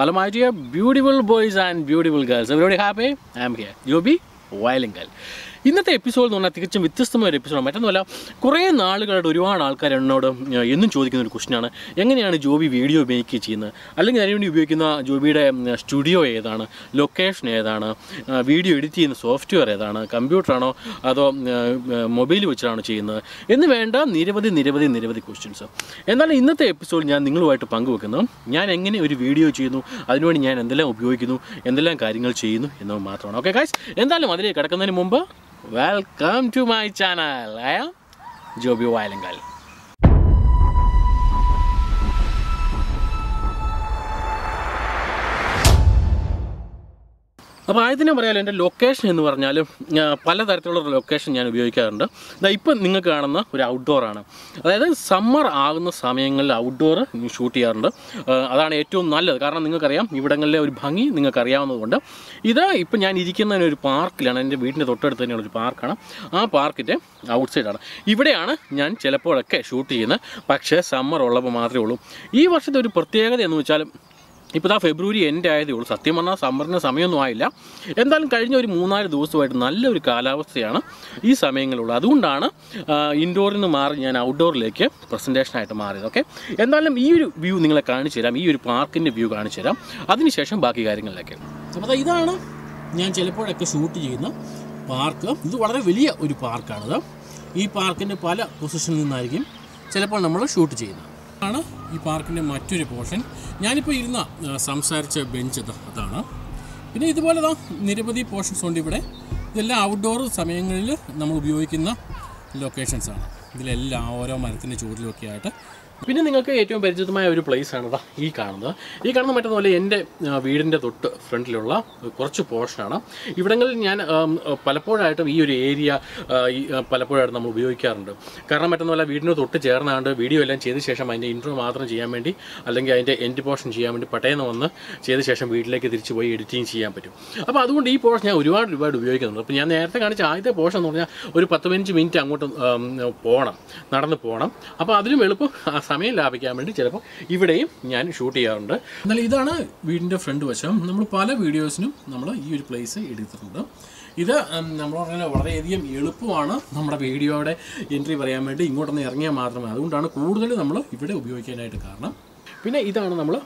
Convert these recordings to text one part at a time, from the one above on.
Hello, my dear beautiful boys and beautiful girls. Everybody happy? I am here. Joby Wailingal. ഇന്നത്തെ episode എന്ന് പറഞ്ഞാൽ തികച്ചും വ്യത്യസ്തമായ ഒരു എപ്പിസോഡ് മറ്റൊന്നുമല്ല കുറേ നാളുകളായിട്ട് ഒരുപാട് ആൾക്കാർ എന്നോട് എന്നും ചോദിക്കുന്ന ഒരു ക്വസ്റ്റ്യനാണ് എങ്ങനെയാണ് ജോബി വീഡിയോ മേക്ക് ചെയ്യുന്നത്? അല്ലെങ്കിൽ അതിനുവേണ്ടി ഉപയോഗിക്കുന്ന ജോബിയുടെ സ്റ്റുഡിയോ ഏതാണ്? ലൊക്കേഷൻ ഏതാണ്? വീഡിയോ എഡിറ്റ് ചെയ്യുന്ന സോഫ്റ്റ്വെയർ ഏതാണ്? കമ്പ്യൂട്ടറാണോ അതോ മൊബൈൽ വെച്ചാണോ ചെയ്യുന്നത്? എന്ന് വേണ്ട നിരവധി നിരവധി നിരവധി ക്വസ്റ്റ്യൻസ് എന്നാൽ ഇന്നത്തെ എപ്പിസോഡ് ഞാൻ നിങ്ങളുമായിട്ട് പങ്കുവെക്കുന്നു. ഞാൻ എങ്ങനെ ഒരു വീഡിയോ ചെയ്യുന്നു? അതിനുവേണ്ടി ഞാൻ എന്തെല്ലാം ഉപയോഗിക്കുന്നു? എന്തെല്ലാം കാര്യങ്ങൾ ചെയ്യുന്നു? എന്നത് മാത്രമാണ്. ഓക്കെ കാശ് എന്തായാലും അതിലേക്ക് കിടക്കുന്നതിന് മുമ്പ് Welcome to my channel. I am Joby Wailangal. അപ്പോൾ ആദ്യം പറയാലോ എന്റെ ലൊക്കേഷൻ എന്ന് പറഞ്ഞാൽ പല പലതരത്തിലുള്ള ലൊക്കേഷൻ ഞാൻ ഉപയോഗിക്കാറുണ്ട്. ഇപ്പം നിങ്ങൾക്ക് കാണുന്ന ഒരു ഔട്ട്ഡോർ ആണ്. അതായത് സമ്മർ ആകുന്ന സമയങ്ങളിൽ ഔട്ട്ഡോർ ഷൂട്ട് ചെയ്യാറുണ്ട്. അതാണ് ഏറ്റവും നല്ലത്. കാരണം നിങ്ങൾക്കറിയാം ഇവിടങ്ങളിലെ ഒരു ഭംഗി നിങ്ങൾക്ക് അറിയാവുന്നതുകൊണ്ട് ഇത് ഇപ്പം ഞാൻ ഇരിക്കുന്ന ഒരു പാർക്കിലാണ് എന്റെ വീടിന്റെ തൊട്ടടുത്ത് തന്നെയുള്ള ഒരു പാർക്കാണ്. ആ പാർക്കിന്റെ ഔട്ട് സൈഡാണ് ഇവിടെയാണ് ഞാൻ ചിലപ്പോഴൊക്കെ ഷൂട്ട് ചെയ്യുന്നത്. പക്ഷേ സമ്മർ ഉള്ളപ്പോൾ മാത്രമേ ഉള്ളൂ. ഈ വർഷത്തെ ഒരു പ്രത്യേകത എന്ന് വെച്ചാൽ ഇപ്പോൾ ആ ഫെബ്രുവരി എൻഡ് ആയതേ ഉള്ളൂ സത്യം പറഞ്ഞാൽ സമ്മറിന് സമയമൊന്നും ആയില്ല. എന്തായാലും കഴിഞ്ഞ ഒരു മൂന്നാൽ ദിവസമായിട്ട് നല്ലൊരു കാലാവസ്ഥയാണ് ഈ സമയങ്ങളുള്ളത് അതുകൊണ്ടാണ് ഇൻഡോറിൽ നിന്ന് മാറി ഞാൻ ഔട്ട്ഡോറിലേക്ക് പ്രസന്റേഷനായിട്ട് മാറിയത്. ഓക്കെ എന്തായാലും ഈ ഒരു വ്യൂ നിങ്ങളെ കാണിച്ചു തരാം. ഈ ഒരു പാർക്കിന്റെ വ്യൂ കാണിച്ചു തരാം. അതിനുശേഷം ബാക്കി കാര്യങ്ങളിലേക്ക്. അപ്പോൾ ഇതാണ് ഞാൻ ചിലപ്പോഴൊക്കെ ഷൂട്ട് ചെയ്യുന്ന പാർക്ക് ഇത് വളരെ വലിയ ഒരു പാർക്കാണിത് ഈ പാർക്കിന്റെ പല പൊസിഷനിൽ നിന്നായിരിക്കും ചിലപ്പോൾ നമ്മൾ ഷൂട്ട് ചെയ്യുന്നത്. ആണ് ഈ പാർക്കിന്റെ മറ്റൊരു പോർഷൻ. ഞാനിപ്പോൾ ഇരുന്ന സംസാരിച്ച ബെഞ്ച് അതാണ്. പിന്നെ ഇതുപോലെ ദാ നിരവധി പോർഷൻസ് ഉണ്ട് ഇവിടെ. ഇതെല്ലാം ഔട്ട്ഡോർ സമയങ്ങളിൽ നമ്മൾ ഉപയോഗിക്കുന്ന ലൊക്കേഷൻസാണ് ഇതിലെല്ലാം ഓരോ മരത്തിന്റെ ചൂടിലൊക്കെ ആയിട്ട്. പിന്നെ നിങ്ങൾക്ക് ഏറ്റവും പരിചിതമായ ഒരു പ്ലേസ് ആണ് ഈ കാണുന്നത്. ഈ കാണുന്ന മറ്റൊന്നുമല്ല എന്റെ വീടിന്റെ തൊട്ട് ഫ്രണ്ടിലുള്ള കുറച്ച് പോർഷനാണ് ഇവിടങ്ങളിൽ ഞാൻ പലപ്പോഴായിട്ടും ഈ ഒരു ഏരിയ പലപ്പോഴായിട്ടും നമ്മൾ ഉപയോഗിക്കാറുണ്ട്. കാരണം മറ്റൊന്നുമല്ല വീടിന് തൊട്ട് ചേർന്നാണ്ട് വീഡിയോ എല്ലാം ചെയ്ത ശേഷം അതിന്റെ ഇൻട്രോ മാത്രം ചെയ്യാൻ വേണ്ടി അല്ലെങ്കിൽ അതിന്റെ എൻഡ് പോർഷൻ ചെയ്യാൻ വേണ്ടി പട്ടയെന്ന് വന്ന് ചെയ്ത ശേഷം വീട്ടിലേക്ക് തിരിച്ച് പോയി എഡിറ്റിംഗ് ചെയ്യാൻ പറ്റും. അപ്പോൾ അതുകൊണ്ട് ഈ പോർഷൻ ഞാൻ ഒരുപാട് ഒരുപാട് ഉപയോഗിക്കുന്നുണ്ട്. അപ്പോൾ ഞാൻ നേരത്തെ കാണിച്ച ആദ്യത്തെ പോർഷൻ എന്ന് പറഞ്ഞാൽ ഒരു പത്ത് പതിനഞ്ച് മിനിറ്റ് അങ്ങോട്ട് ആം, പോകണം നടന്ന് പോകണം അപ്പോൾ അതിലും എളുപ്പം ആ സമയം ലാഭിക്കാൻ വേണ്ടി ചിലപ്പോൾ ഇവിടെയും ഞാൻ ഷൂട്ട് ചെയ്യാറുണ്ട്. എന്നാൽ ഇതാണ് വീടിന്റെ ഫ്രണ്ട് വശം. നമ്മൾ പല വീഡിയോസിനും നമ്മൾ ഈ ഒരു പ്ലേസ് എടുത്തിട്ടുണ്ട്. ഇത് നമ്മൾ പറഞ്ഞാൽ വളരെയധികം എളുപ്പമാണ് നമ്മുടെ വീഡിയോയുടെ എൻട്രി പറയാൻ വേണ്ടി ഇങ്ങോട്ടൊന്ന് ഇറങ്ങിയാൽ മാത്രമേ. അതുകൊണ്ടാണ് കൂടുതൽ നമ്മൾ ഇവിടെ ഉപയോഗിക്കാനായിട്ട് കാരണം പിന്നെ ഇതാണ് നമ്മൾ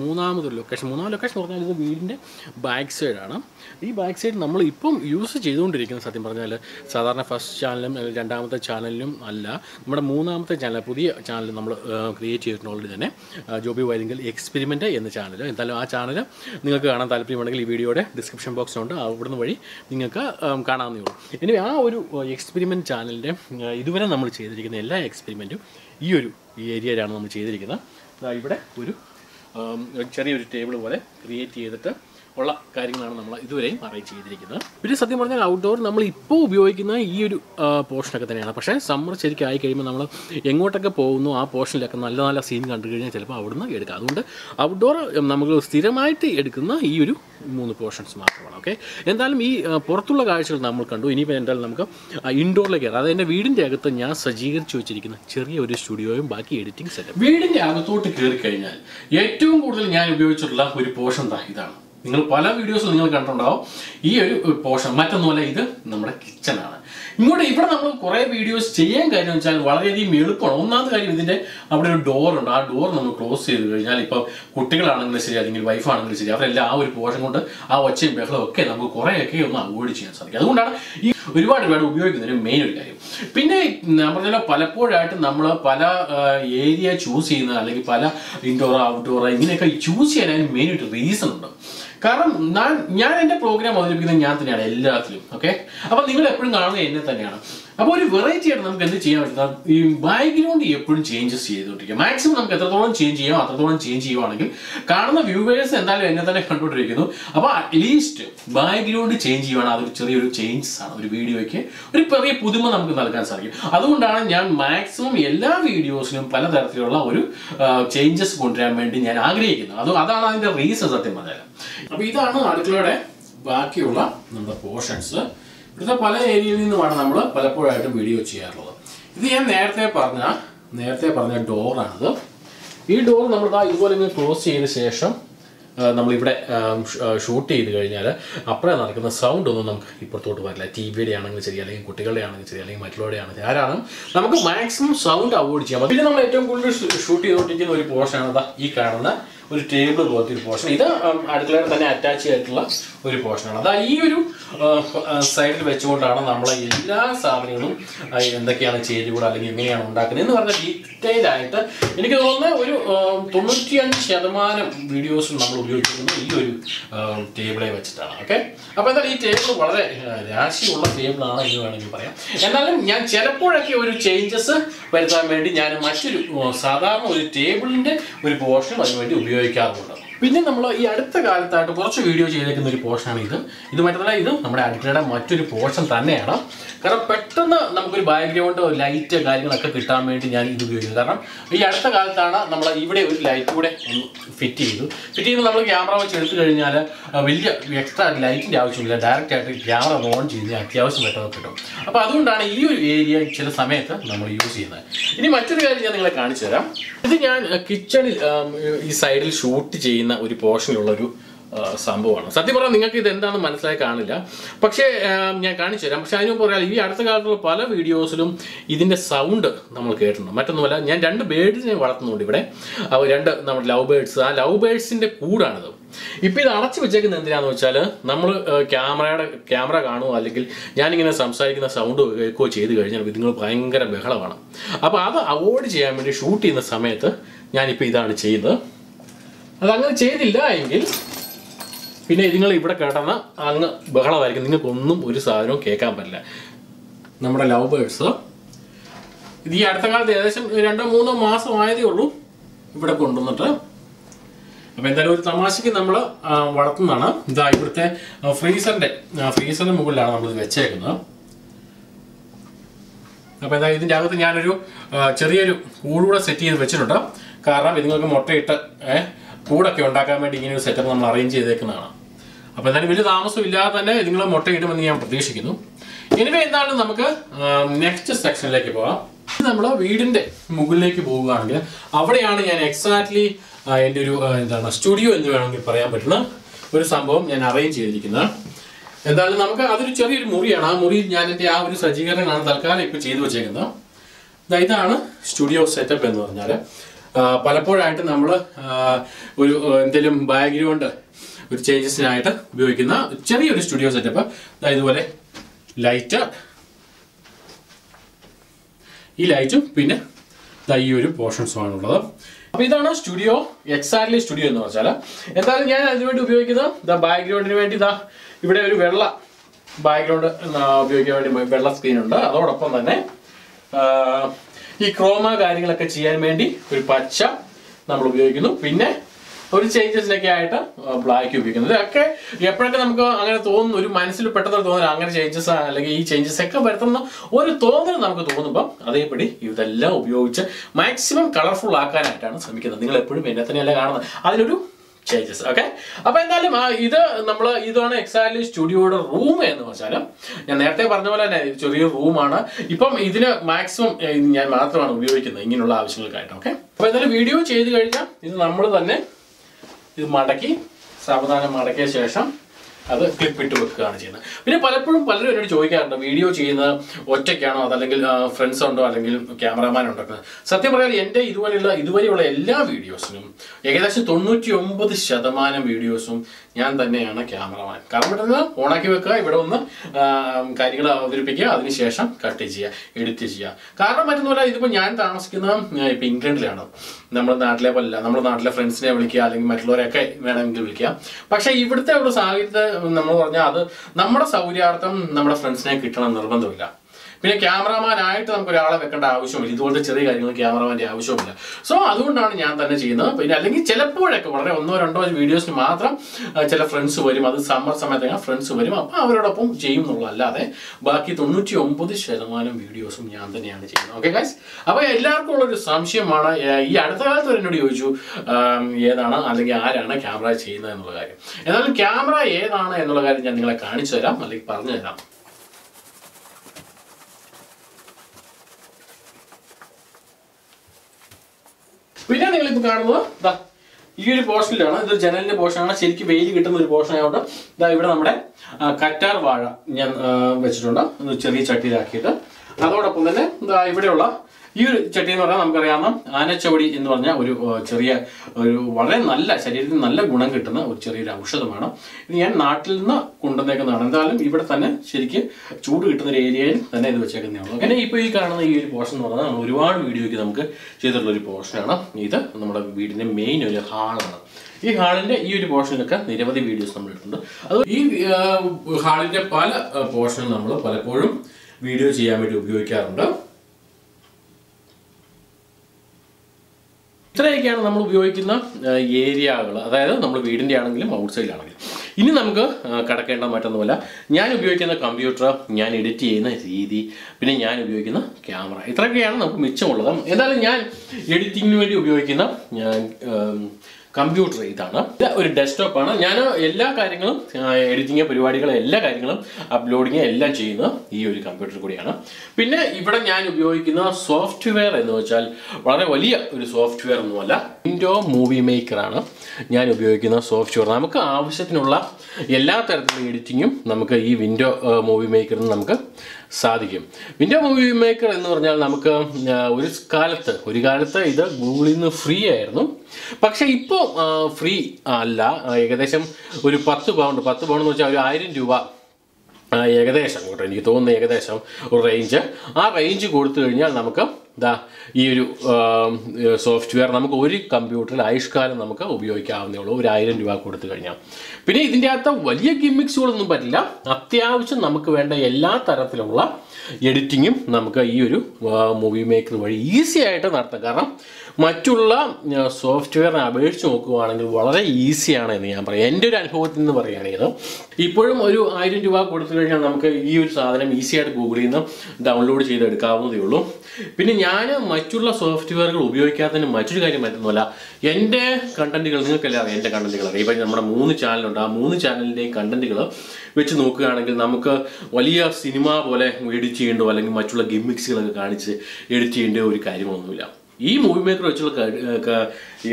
മൂന്നാമതൊരു ലൊക്കേഷൻ മൂന്നാം ലൊക്കേഷൻ എന്ന് പറഞ്ഞാൽ ഇത് വീടിന്റെ ബാക്ക് സൈഡാണ് ഈ ബാക്ക് സൈഡ് നമ്മൾ ഇപ്പം യൂസ് ചെയ്തുകൊണ്ടിരിക്കുന്നത് സത്യം പറഞ്ഞാൽ സാധാരണ ഫസ്റ്റ് ചാനലും രണ്ടാമത്തെ ചാനലിലും അല്ല. നമ്മുടെ മൂന്നാമത്തെ ചാനൽ പുതിയ ചാനൽ നമ്മൾ ക്രിയേറ്റ് ചെയ്തിട്ടുണ്ട് ഓൾറെഡി തന്നെ. ജോബി വൈലിംഗൽ എക്സ്പെരിമെന്റ് എന്ന ചാനൽ എന്തായാലും ആ ചാനൽ നിങ്ങൾക്ക് കാണാൻ താല്പര്യമുണ്ടെങ്കിൽ ഈ വീഡിയോയുടെ ഡിസ്ക്രിപ്ഷൻ ബോക്സിലുണ്ട് അവിടുന്ന് വഴി നിങ്ങൾക്ക് കാണാവുന്നേ ഉള്ളൂ. ഇനി ആ ഒരു എക്സ്പെരിമെന്റ് ചാനലിന്റെ ഇതുവരെ നമ്മൾ ചെയ്തിരിക്കുന്ന എല്ലാ എക്സ്പെരിമെന്റും ഈ ഒരു ഏരിയയിലാണ് നമ്മൾ ചെയ്തിരിക്കുന്നത്. ഇവിടെ ഒരു ചെറിയൊരു ടേബിൾ പോലെ ക്രിയേറ്റ് ചെയ്തിട്ട് ഉള്ള കാര്യങ്ങളാണ് നമ്മൾ ഇതുവരെയും അറേഞ്ച് ചെയ്തിരിക്കുന്നത്. പിന്നെ സത്യം പറഞ്ഞാൽ ഔട്ട്ഡോർ നമ്മൾ ഇപ്പോൾ ഉപയോഗിക്കുന്ന ഈ ഒരു പോർഷനൊക്കെ തന്നെയാണ്. പക്ഷേ സമ്മർ ശരിക്കും ആയി കഴിയുമ്പോൾ നമ്മൾ എങ്ങോട്ടൊക്കെ പോകുന്നു ആ പോർഷനിലൊക്കെ നല്ല നല്ല സീൻ കണ്ടു കഴിഞ്ഞാൽ ചിലപ്പോൾ അവിടുന്ന് എടുക്കാം. അതുകൊണ്ട് ഔട്ട്ഡോർ നമുക്ക് സ്ഥിരമായിട്ട് എടുക്കുന്ന ഈ ഒരു മൂന്ന് പോർഷൻസ് മാത്രമാണ് ഓക്കെ എന്തായാലും ഈ പുറത്തുള്ള കാഴ്ചകൾ നമ്മൾ കണ്ടു. ഇനിയിപ്പോൾ എന്തായാലും നമുക്ക് ഇൻഡോറിലേക്ക് കയറാം അതായത് എന്റെ വീടിന്റെ അകത്ത് ഞാൻ സജ്ജീകരിച്ച് വെച്ചിരിക്കുന്ന ചെറിയ ഒരു സ്റ്റുഡിയോയും ബാക്കി എഡിറ്റിംഗ് സെറ്റപ്പ് വീടിന്റെ അകത്തോട്ട് കയറി കഴിഞ്ഞാൽ ഏറ്റവും കൂടുതൽ ഞാൻ ഉപയോഗിച്ചിട്ടുള്ള ഒരു പോർഷൻ ഇതാണ്. നിങ്ങൾ പല വീഡിയോസിൽ നിങ്ങൾ കണ്ടിട്ടുണ്ടാവും. ഈ ഒരു പോർഷൻ മറ്റൊന്നുമല്ല ഇത് നമ്മുടെ കിച്ചണാണ് ഇങ്ങോട്ട് ഇവിടെ നമ്മൾ കുറേ വീഡിയോസ് ചെയ്യാൻ കാര്യം വെച്ചാൽ വളരെയധികം എളുപ്പമാണ്. ഒന്നാമത്തെ കാര്യം ഇതിന്റെ അവിടെ ഒരു ഡോർ ഉണ്ട്. ആ ഡോർ നമ്മൾ ക്ലോസ് ചെയ്ത് കഴിഞ്ഞാൽ ഇപ്പോൾ കുട്ടികളാണെങ്കിലും ശരി അല്ലെങ്കിൽ വൈഫാണെങ്കിലും ശരി അവരെല്ലാം ആ ഒരു പോർഷൻ കൊണ്ട് ആ ഒച്ചയും ബഹളവും ഒക്കെ നമുക്ക് കുറേയൊക്കെ ഒന്ന് അവോയ്ഡ് ചെയ്യാൻ സാധിക്കും. അതുകൊണ്ടാണ് ഈ ഒരുപാട് ഒരുപാട് ഉപയോഗിക്കുന്നതിന് മെയിൻ ഒരു കാര്യം. പിന്നെ ഞാൻ പലപ്പോഴായിട്ട് നമ്മൾ പല ഏരിയ ചൂസ് ചെയ്യുന്ന അല്ലെങ്കിൽ പല ഇൻഡോർ ഔട്ട്ഡോർ ഇങ്ങനെയൊക്കെ ചൂസ് ചെയ്യാൻ ഒരു റീസൺ ഉണ്ട്. കാരണം ഞാൻ ഞാൻ പ്രോഗ്രാം അവതരിപ്പിക്കുന്നത് ഞാൻ തന്നെയാണ് എല്ലാത്തിലും ഓക്കെ അപ്പോൾ നിങ്ങൾ എപ്പോഴും കാണുന്നത് എന്നെ തന്നെയാണ്. അപ്പോൾ ഒരു വെറൈറ്റി ആയിട്ട് നമുക്ക് എന്ത് ചെയ്യാൻ പറ്റുന്ന ഈ ബാക്ക്ഗ്രൗണ്ട് എപ്പോഴും ചേഞ്ചസ് ചെയ്തുകൊണ്ടിരിക്കുക. മാക്സിമം നമുക്ക് എത്രത്തോളം ചേഞ്ച് ചെയ്യാം അത്രത്തോളം ചേഞ്ച് ചെയ്യുവാണെങ്കിൽ കാണുന്ന വ്യൂവേഴ്സ് എന്തായാലും എന്നെ തന്നെ കണ്ടുകൊണ്ടിരിക്കുന്നു. അപ്പോൾ അറ്റ്ലീസ്റ്റ് ബാക്ക്ഗ്രൗണ്ട് ചേഞ്ച് ചെയ്യുവാണ്. അതൊരു ചെറിയൊരു ചേഞ്ചസ് ആണ്. ഒരു വീഡിയോയ്ക്ക് ഒരു ചെറിയ പുതുമ നമുക്ക് നൽകാൻ സാധിക്കും. അതുകൊണ്ടാണ് ഞാൻ മാക്സിമം എല്ലാ വീഡിയോസിനും പലതരത്തിലുള്ള ഒരു ചേഞ്ചസ് കൊണ്ടുവരാൻ വേണ്ടി ഞാൻ ആഗ്രഹിക്കുന്നത്. അത് അതാണ് അതിന്റെ റീസൺ സത്യം പറഞ്ഞാൽ അപ്പോൾ ഇതാണ് അടുക്കളയുടെ ബാക്കിയുള്ള നമ്മുടെ പോർഷൻസ് ഇവിടുത്തെ പല ഏരിയയിൽ നിന്നുമാണ് നമ്മൾ പലപ്പോഴായിട്ടും വീഡിയോ ചെയ്യാറുള്ളത്. ഇത് ഞാൻ നേരത്തെ പറഞ്ഞ നേരത്തെ പറഞ്ഞ ഡോറാണിത് ഈ ഡോർ നമ്മൾ ഇതുപോലെ ഇങ്ങനെ ക്ലോസ് ചെയ്ത ശേഷം നമ്മളിവിടെ ഷൂട്ട് ചെയ്ത് കഴിഞ്ഞാൽ അപ്പുറം നടക്കുന്ന സൗണ്ട് ഒന്നും നമുക്ക് ഇപ്പുറത്തോട്ട് വരില്ല. ടി വിയുടെ ആണെങ്കിലും ശരി അല്ലെങ്കിൽ കുട്ടികളുടെ ആണെങ്കിലും ശരി അല്ലെങ്കിൽ മറ്റുള്ളവരുടെ ആണെങ്കിലും ആരാണ്? നമുക്ക് മാക്സിമം സൗണ്ട് അവോയ്ഡ് ചെയ്യാം. പിന്നെ നമ്മൾ ഏറ്റവും കൂടുതൽ ഷൂട്ട് ചെയ്തുകൊണ്ടിരിക്കുന്ന ഒരു പോർഷനാണ് ഈ കാണുന്ന ഒരു ടേബിൾ പോലത്തെ ഒരു പോർഷൻ ഇത് അടുക്കളയുടെ തന്നെ അറ്റാച്ച് ചെയ്തിട്ടുള്ള ഒരു പോർഷനാണ് അതാ ഈ ഒരു സൈഡിൽ വെച്ചുകൊണ്ടാണ് നമ്മളെ എല്ലാ സാധനങ്ങളും എന്തൊക്കെയാണ് ചേരുവകൾ അല്ലെങ്കിൽ എങ്ങനെയാണ് ഉണ്ടാക്കുന്നത് എന്ന് പറഞ്ഞ ഡീറ്റെയിൽ ആയിട്ട് എനിക്ക് തോന്നുന്നത് ഒരു തൊണ്ണൂറ്റിയഞ്ച് ശതമാനം വീഡിയോസും നമ്മൾ ഉപയോഗിക്കുന്നത് ഈ ഒരു ടേബിളെ വെച്ചിട്ടാണ്. ഓക്കെ അപ്പോൾ എന്തായാലും ഈ ടേബിൾ വളരെ രാശിയുള്ള ടേബിളാണ് എന്ന് വേണമെങ്കിൽ പറയാം. എന്നാലും ഞാൻ ചിലപ്പോഴൊക്കെ ഒരു ചേഞ്ചസ് വരുത്താൻ വേണ്ടി ഞാൻ മറ്റൊരു സാധാരണ ഒരു ടേബിളിന്റെ ഒരു പോർഷൻ അതിനുവേണ്ടി ഉപയോഗിക്കാറുണ്ട് പിന്നെ നമ്മൾ ഈ അടുത്ത കാലത്തായിട്ട് കുറച്ച് വീഡിയോ ചെയ്തേക്കുന്ന ഒരു പോർഷനാണ് ഇത്. ഇത് മറ്റൊന്നല്ല ഇത് നമ്മുടെ അടുക്കളയുടെ മറ്റൊരു പോർഷൻ തന്നെയാണ്. കാരണം പെട്ടെന്ന് നമുക്കൊരു ബാക്ക്ഗ്രൗണ്ട് ലൈറ്റ് കാര്യങ്ങളൊക്കെ കിട്ടാൻ വേണ്ടി ഞാൻ ഇത് ഉപയോഗിക്കുന്നത് കാരണം ഈ അടുത്ത കാലത്താണ് നമ്മൾ ഇവിടെ ഒരു ലൈറ്റ് കൂടെ ഫിറ്റ് ചെയ്തു. ഫിറ്റ് ചെയ്ത് നമ്മൾ ക്യാമറ വെച്ച് എടുത്തു കഴിഞ്ഞാൽ വലിയ എക്സ്ട്രാ ലൈറ്റിന്റെ ആവശ്യമില്ല. ഡയറക്റ്റ് ആയിട്ട് ക്യാമറ ഓൺ ചെയ്ത് അത്യാവശ്യം പെട്ടെന്ന് കിട്ടും. അപ്പോൾ അതുകൊണ്ടാണ് ഈ ഒരു ഏരിയ ചില സമയത്ത് നമ്മൾ യൂസ് ചെയ്യുന്നത്. ഇനി മറ്റൊരു കാര്യം ഞാൻ നിങ്ങളെ കാണിച്ചു തരാം. ഇത് ഞാൻ കിച്ചണിൽ ഈ സൈഡിൽ ഷൂട്ട് ചെയ്യുന്ന പോർഷനിലുള്ള ഒരു പോർഷനിലുള്ളൊരു സംഭവമാണ്. സത്യം പറഞ്ഞാൽ നിങ്ങൾക്ക് ഇത് എന്താണെന്ന് മനസ്സിലായി കാണില്ല. പക്ഷേ ഞാൻ കാണിച്ചു തരാം. പക്ഷേ അതിന് പറയാം ഈ അടുത്ത കാലത്തുള്ള പല വീഡിയോസിലും ഇതിന്റെ സൗണ്ട് നമ്മൾ കേട്ടിട്ടുണ്ട്. മറ്റൊന്നുമല്ല ഞാൻ രണ്ട് ബേഡ്സിനെ വളർത്തുന്നുണ്ട് ഇവിടെ. അപ്പോൾ രണ്ട് നമ്മുടെ ലവ് ബേഡ്സ്. ആ ലവ് ബേഡ്സിന്റെ കൂടാണിത്. ഇപ്പം ഇത് അടച്ചു വെച്ചേക്കുന്നത് എന്തിനാന്ന് വെച്ചാൽ നമ്മൾ ക്യാമറയുടെ ക്യാമറ കാണുമോ അല്ലെങ്കിൽ ഞാനിങ്ങനെ സംസാരിക്കുന്ന സൗണ്ട് കേൾക്കുകയോ ചെയ്ത് കഴിഞ്ഞാൽ ഇതുങ്ങൾ ഭയങ്കര ബഹളമാണ്. അപ്പോൾ അത് അവോയ്ഡ് ചെയ്യാൻ വേണ്ടി ഷൂട്ട് ചെയ്യുന്ന സമയത്ത് ഞാനിപ്പോൾ ഇതാണ് ചെയ്യുന്നത്. അതങ്ങനെ ചെയ്തില്ല എങ്കിൽ പിന്നെ നിങ്ങൾ ഇവിടെ കിടന്ന് അങ്ങ് ബഹളമായിരിക്കും. നിങ്ങൾക്കൊന്നും ഒരു സാധനവും കേൾക്കാൻ പറ്റില്ല. നമ്മുടെ ലവ് ബേഡ്സ് ഇത് ഈ അടുത്ത കാലത്ത് ഏകദേശം രണ്ടോ മൂന്നോ മാസം ആയതേ ഉള്ളൂ ഇവിടെ കൊണ്ടുവന്നിട്ട്. അപ്പോൾ എന്തായാലും ഒരു തമാശയ്ക്ക് നമ്മൾ വളർത്തുന്നതാണ്. ഇതാ ഇവിടുത്തെ ഫ്രീസറിന്റെ ഫ്രീസറിന്റെ മുകളിലാണ് നമ്മൾ വെച്ചേക്കുന്നത്. അപ്പോൾ എന്താ ഇതിന്റെ അകത്ത് ഞാനൊരു ചെറിയൊരു കൂടൂടെ സെറ്റ് ചെയ്ത് വെച്ചിട്ടുണ്ട്. കാരണം ഇതുങ്ങൾക്ക് മുട്ടയിട്ട് ഏ, കൂടൊക്കെ ഉണ്ടാക്കാൻ വേണ്ടി ഇങ്ങനെ ഒരു സെറ്റപ്പ് നമ്മൾ അറേഞ്ച് ചെയ്തേക്കുന്നതാണ്. അപ്പോൾ എന്തായാലും വലിയ താമസം ഇല്ലാതെ തന്നെ ഇതുങ്ങൾ മുട്ടയിടുമെന്ന് ഞാൻ പ്രതീക്ഷിക്കുന്നു. ഇനിവേ എന്താണ് നമുക്ക് നെക്സ്റ്റ് സെക്ഷനിലേക്ക് പോകാം. നമ്മൾ വീടിന്റെ മുകളിലേക്ക് പോവുകയാണെങ്കിൽ അവിടെയാണ് ഞാൻ എക്സാക്ട്ലി എന്റെ ഒരു എന്താണ് സ്റ്റുഡിയോ എന്ന് വേണമെങ്കിൽ പറയാൻ പറ്റുന്ന ഒരു സംഭവം ഞാൻ അറേഞ്ച് ചെയ്തിരിക്കുന്നത്. എന്തായാലും നമുക്ക് അതൊരു ചെറിയൊരു മുറിയാണ്. ആ മുറിയിൽ ഞാൻ എന്റെ ആ ഒരു സജ്ജീകരണമാണ് തൽക്കാലം ഇപ്പൊ ചെയ്തു വെച്ചേക്കുന്നത്. ഇതാണ് സ്റ്റുഡിയോ സെറ്റപ്പ് എന്ന് പറഞ്ഞാൽ പലപ്പോഴായിട്ട് നമ്മൾ ഒരു എന്തെങ്കിലും ബാക്ക്ഗ്രൗണ്ട് ഒരു ചേഞ്ചസിനായിട്ട് ഉപയോഗിക്കുന്ന ചെറിയൊരു സ്റ്റുഡിയോ സെറ്റപ്പ്. ഇതുപോലെ ലൈറ്റ്. ഈ ലൈറ്റും പിന്നെ ഈ ഒരു പോർഷൻസുമാണുള്ളത് അപ്പോൾ ഇതാണ് സ്റ്റുഡിയോ എക്സാക്ട്ലി സ്റ്റുഡിയോ എന്ന് പറഞ്ഞാൽ എന്തായാലും ഞാൻ അതിനുവേണ്ടി ഉപയോഗിക്കുന്നത് ദാ ബാക്ക്ഗ്രൗണ്ടിന് വേണ്ടി ഇതാ ഇവിടെ ഒരു വെള്ള ബാക്ക്ഗ്രൗണ്ട് ഉപയോഗിക്കാൻ വേണ്ടി വെള്ള സ്ക്രീൻ ഉണ്ട്. അതോടൊപ്പം തന്നെ ഈ ക്രോമ കാര്യങ്ങളൊക്കെ ചെയ്യാൻ വേണ്ടി ഒരു പച്ച നമ്മൾ ഉപയോഗിക്കുന്നു. പിന്നെ ഒരു ചേഞ്ചസിനൊക്കെ ആയിട്ട് ബ്ലാക്ക് ഉപയോഗിക്കുന്നു ഇതൊക്കെ എപ്പോഴൊക്കെ നമുക്ക് അങ്ങനെ തോന്നുന്നു ഒരു മനസ്സിൽ പെട്ടെന്ന് തോന്നുന്നു അങ്ങനെ ചേഞ്ചസ് അല്ലെങ്കിൽ ഈ ചേഞ്ചസ് ഒക്കെ വരുത്തുന്ന ഒരു തോന്നൽ നമുക്ക് തോന്നുമ്പോൾ അതേപടി ഇതെല്ലാം ഉപയോഗിച്ച് മാക്സിമം കളർഫുൾ ആക്കാനായിട്ടാണ് ശ്രമിക്കുന്നത്. നിങ്ങൾ എപ്പോഴും എന്നെ തന്നെയല്ല കാണുന്നത്. അതിനൊരു ചേഞ്ചസ് ഓക്കെ അപ്പൊ എന്തായാലും ഇത് നമ്മൾ ഇതാണ് എക്സാക്ട്ലി സ്റ്റുഡിയോയുടെ റൂം എന്ന് വെച്ചാൽ ഞാൻ നേരത്തെ പറഞ്ഞ പോലെ തന്നെ ചെറിയ റൂമാണ് ഇപ്പം ഇതിന് മാക്സിമം ഞാൻ മാത്രമാണ് ഉപയോഗിക്കുന്നത് ഇങ്ങനെയുള്ള ആവശ്യങ്ങൾക്കായിട്ട്. ഓക്കെ അപ്പൊ എന്തായാലും വീഡിയോ ചെയ്ത് കഴിഞ്ഞാൽ ഇത് നമ്മൾ തന്നെ ഇത് മടക്കി സാവധാനം മടക്കിയ ശേഷം അത് ക്ലിപ്പ് ഇട്ട് വെക്കുകയാണ് ചെയ്യുന്നത്. പിന്നെ പലപ്പോഴും പലരും എന്നോട് ചോദിക്കാറുണ്ട് വീഡിയോ ചെയ്യുന്നത് ഒറ്റയ്ക്കാണോ? അതല്ലെങ്കിൽ ഫ്രണ്ട്സ് ഉണ്ടോ? അല്ലെങ്കിൽ ക്യാമറാമാൻ ഉണ്ടോ? സത്യം പറഞ്ഞാൽ എന്റെ ഇതുപോലെയുള്ള ഇതുവരെയുള്ള എല്ലാ വീഡിയോസിനും ഏകദേശം തൊണ്ണൂറ്റി ഒമ്പത് ശതമാനം വീഡിയോസും ഞാൻ തന്നെയാണ് ക്യാമറമാൻ കാരണം പെട്ടെന്ന് ഓണാക്കി വെക്കുക ഇവിടെ ഒന്ന് കാര്യങ്ങൾ അവതരിപ്പിക്കുക അതിനുശേഷം കട്ട് ചെയ്യുക എഡിറ്റ് ചെയ്യുക. കാരണം മറ്റൊന്നുമല്ല ഇതിപ്പോൾ ഞാൻ താമസിക്കുന്ന ഇപ്പം ഇംഗ്ലണ്ടിലാണ്. നമ്മുടെ നാട്ടിലെ പോലെ നമ്മുടെ നാട്ടിലെ ഫ്രണ്ട്സിനെ വിളിക്കുക അല്ലെങ്കിൽ മറ്റുള്ളവരെയൊക്കെ വേണമെങ്കിൽ വിളിക്കുക. പക്ഷേ ഇവിടുത്തെ ഒരു സാഹചര്യത്തെ നമ്മൾ പറഞ്ഞാൽ അത് നമ്മുടെ സൗകര്യാർത്ഥം നമ്മുടെ ഫ്രണ്ട്സിനെ കിട്ടണം നിർബന്ധമില്ല. പിന്നെ ക്യാമറമാനായിട്ട് നമുക്ക് ഒരാളെ വെക്കേണ്ട ആവശ്യമില്ല ഇതുപോലത്തെ ചെറിയ കാര്യങ്ങൾ ക്യാമറമാന്റെ ആവശ്യമില്ല സോ അതുകൊണ്ടാണ് ഞാൻ തന്നെ ചെയ്യുന്നത്. പിന്നെ അല്ലെങ്കിൽ ചിലപ്പോഴൊക്കെ വളരെ ഒന്നോ രണ്ടോ വീഡിയോസിന് മാത്രം ചില ഫ്രണ്ട്സ് വരും. അത് സമ്മർ സമയത്ത് ഫ്രണ്ട്സ് വരും. അപ്പോൾ അവരോടൊപ്പം ചെയ്യും എന്നുള്ളതല്ലാതെ ബാക്കി തൊണ്ണൂറ്റി ഒമ്പത് ശതമാനം വീഡിയോസും ഞാൻ തന്നെയാണ് ചെയ്യുന്നത്. ഓക്കെ ഗൈസ് അപ്പോൾ എല്ലാവർക്കും ഉള്ളൊരു സംശയമാണ് ഈ അടുത്ത കാലത്ത് എന്നോട് ചോദിച്ചു ഏതാണ് അല്ലെങ്കിൽ ആരാണ് ക്യാമറ ചെയ്യുന്നത് എന്നുള്ള കാര്യം. എന്നാലും ക്യാമറ ഏതാണ് എന്നുള്ള കാര്യം ഞാൻ നിങ്ങളെ കാണിച്ചു തരാം അല്ലെങ്കിൽ പറഞ്ഞു തരാം. പിന്നെ നിങ്ങൾ ഇപ്പൊ കാണുന്നത് ഇതാ ഈ ഒരു പോർഷനിലാണ്. ഇതൊരു ജനലിന്റെ പോർഷനാണ്. ശരിക്കും വെയിൽ കിട്ടുന്ന ഒരു പോർഷൻ ആയതുകൊണ്ട് ഇതാ ഇവിടെ നമ്മുടെ കറ്റാർ വാഴ ഞാൻ വെച്ചിട്ടുണ്ട്. ചെറിയ ചട്ടിയിലാക്കിയിട്ട്. അതോടൊപ്പം തന്നെ ഇതാ ഇവിടെയുള്ള ഈ ഒരു ചട്ടി എന്ന് പറഞ്ഞാൽ നമുക്കറിയാവുന്ന ആനച്ചവടി എന്ന് പറഞ്ഞ ഒരു ചെറിയ ഒരു വളരെ നല്ല ശരീരത്തിന് നല്ല ഗുണം കിട്ടുന്ന ഒരു ചെറിയൊരു ഔഷധമാണ്. ഇത് ഞാൻ നാട്ടിൽ നിന്ന് കൊണ്ടുവന്നേക്കുന്നതാണ്. എന്തായാലും ഇവിടെ തന്നെ ശരിക്കും ചൂട് കിട്ടുന്ന ഒരു ഏരിയയിൽ തന്നെ ഇത് വെച്ചേക്കുന്നതാണ്. അങ്ങനെ ഇപ്പോൾ ഈ കാണുന്ന ഈ ഒരു പോർഷൻ എന്ന് പറഞ്ഞാൽ നമ്മൾ ഒരുപാട് വീഡിയോയ്ക്ക് നമുക്ക് ചെയ്തിട്ടുള്ള ഒരു പോർഷനാണ്. ഇത് നമ്മുടെ വീടിന്റെ മെയിൻ ഒരു ഹാളാണ് ഈ ഹാളിന്റെ ഈ ഒരു പോർഷനിലൊക്കെ നിരവധി വീഡിയോസ് നമ്മൾ ഇട്ടിട്ടുണ്ട്. അത് ഈ ഹാളിന്റെ പല പോർഷനും നമ്മൾ പലപ്പോഴും വീഡിയോ ചെയ്യാൻ വേണ്ടി ഉപയോഗിക്കാറുണ്ട്. ഇത്രയൊക്കെയാണ് നമ്മൾ ഉപയോഗിക്കുന്ന ഏരിയകൾ അതായത് നമ്മൾ വീടിന്റെ ആണെങ്കിലും ഔട്ട് ഇനി നമുക്ക് കിടക്കേണ്ട മറ്റൊന്നുമല്ല. ഞാൻ ഉപയോഗിക്കുന്ന കമ്പ്യൂട്ടർ ഞാൻ എഡിറ്റ് ചെയ്യുന്ന രീതി പിന്നെ ഞാൻ ഉപയോഗിക്കുന്ന ക്യാമറ ഇത്രയൊക്കെയാണ് നമുക്ക് മിച്ചമുള്ളത്. എന്തായാലും ഞാൻ എഡിറ്റിങ്ങിന് വേണ്ടി ഉപയോഗിക്കുന്ന കമ്പ്യൂട്ടർ ഇതാണ്. ഇത് ഒരു ഡെസ്ക്ടോപ്പ് ആണ്. ഞാൻ എല്ലാ കാര്യങ്ങളും എഡിറ്റിങ് പരിപാടികൾ എല്ലാ കാര്യങ്ങളും അപ്ലോഡിങ് എല്ലാം ചെയ്യുന്ന ഈ ഒരു കമ്പ്യൂട്ടർ കൂടിയാണ്. പിന്നെ ഇവിടെ ഞാൻ ഉപയോഗിക്കുന്ന സോഫ്റ്റ്വെയർ എന്ന് വെച്ചാൽ വളരെ വലിയ ഒരു സോഫ്റ്റ്വെയർ ഒന്നുമല്ല വിൻഡോ മൂവി മേക്കർ ആണ്. ഞാൻ ഉപയോഗിക്കുന്ന സോഫ്റ്റ്വെയർ നമുക്ക് ആവശ്യത്തിനുള്ള എല്ലാ തരത്തിലുള്ള എഡിറ്റിങ്ങും നമുക്ക് ഈ വിൻഡോ മൂവി മേക്കറിൽ നമുക്ക് സാധിക്കും. വിൻഡോ മൂവി മേക്കർ എന്ന് പറഞ്ഞാൽ നമുക്ക് ഒരു കാലത്ത് ഒരു കാലത്ത് ഇത് ഗൂഗിളിൽ നിന്ന് ഫ്രീ ആയിരുന്നു. പക്ഷേ ഇപ്പോൾ ഫ്രീ അല്ല. ഏകദേശം ഒരു പത്ത് പൗണ്ട് പത്ത് പൗണ്ട് എന്ന് വെച്ചാൽ ഒരു ആയിരം രൂപ ഏകദേശം കേട്ടോ എനിക്ക് തോന്നുന്ന ഏകദേശം ഒരു റേഞ്ച് ആ റേഞ്ച് കൊടുത്തു കഴിഞ്ഞാൽ നമുക്ക് ദാ ഈ ഒരു സോഫ്റ്റ്വെയർ നമുക്ക് ഒരു കമ്പ്യൂട്ടറിൽ ആയുഷ്കാലം നമുക്ക് ഉപയോഗിക്കാവുന്നേ ഉള്ളൂ. ഒരു ആയിരം രൂപ കൊടുത്തു കഴിഞ്ഞാൽ. പിന്നെ ഇതിന്റെ അകത്ത് വലിയ ഗിമ്മിക്സുകളൊന്നും പറ്റില്ല. അത്യാവശ്യം നമുക്ക് വേണ്ട എല്ലാ തരത്തിലുള്ള എഡിറ്റിങ്ങും നമുക്ക് ഈ ഒരു മൂവി മേക്കർ വഴി ഈസി ആയിട്ട് നടത്താം. കാരണം മറ്റുള്ള സോഫ്റ്റ്വെയറിനെ അപേക്ഷിച്ച് നോക്കുകയാണെങ്കിൽ വളരെ ഈസിയാണ് എന്ന് ഞാൻ പറയാം. എന്റെ ഒരു അനുഭവത്തിൽ നിന്ന് പറയുകയാണെങ്കിൽ ഇപ്പോഴും ഒരു ആയിരം രൂപ കൊടുത്തു കഴിഞ്ഞാൽ നമുക്ക് ഈ ഒരു സാധനം ഈസിയായിട്ട് ഗൂഗിളിൽ നിന്ന് ഡൗൺലോഡ് ചെയ്തെടുക്കാവുന്നതേ ഉള്ളൂ. പിന്നെ ഞാൻ മറ്റുള്ള സോഫ്റ്റ്വെയറുകൾ ഉപയോഗിക്കാത്തതിന് മറ്റൊരു കാര്യം മറ്റൊന്നുമല്ല. എന്റെ കണ്ടന്റുകൾ നിങ്ങൾക്കെല്ലാം അറിയാം എന്റെ കണ്ടന്റുകൾ അറിയാം. ഇപ്പം നമ്മുടെ മൂന്ന് ചാനലുണ്ട് ആ മൂന്ന് ചാനലിന്റെയും കണ്ടന്റുകൾ വെച്ച് നോക്കുകയാണെങ്കിൽ നമുക്ക് വലിയ സിനിമ പോലെ എഡിറ്റ് ചെയ്യേണ്ടോ അല്ലെങ്കിൽ മറ്റുള്ള ഗിമ്മിക്സുകളൊക്കെ കാണിച്ച് എഡിറ്റ് ചെയ്യേണ്ട ഒരു കാര്യമൊന്നുമില്ല. ഈ മൂവി മേക്കർ വെച്ചുള്ള